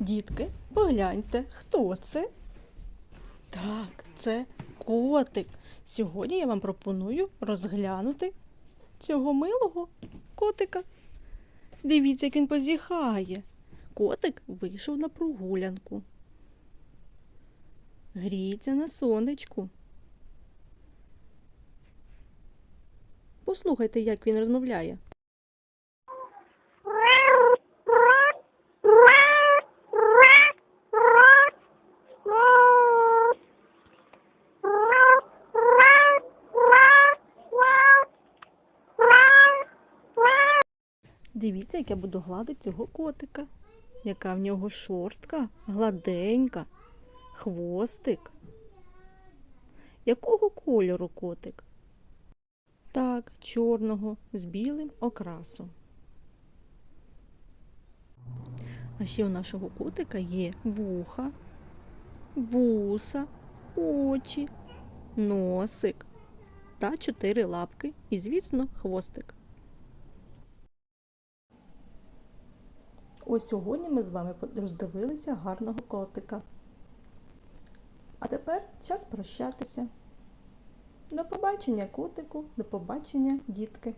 Дітки, погляньте, хто це? Так, це котик. Сьогодні я вам пропоную розглянути цього милого котика. Дивіться, як він позіхає. Котик вийшов на прогулянку. Гріється на сонечку. Послухайте, як він розмовляє. Дивіться, як я буду гладити цього котика. Яка в нього шорстка, гладенька, хвостик. Якого кольору котик? Так, чорного з білим окрасом. А ще у нашого котика є вуха, вуса, очі, носик та чотири лапки і, звісно, хвостик. Ось сьогодні ми з вами роздивилися гарного котика. А тепер час прощатися. До побачення, котику, до побачення, дітки.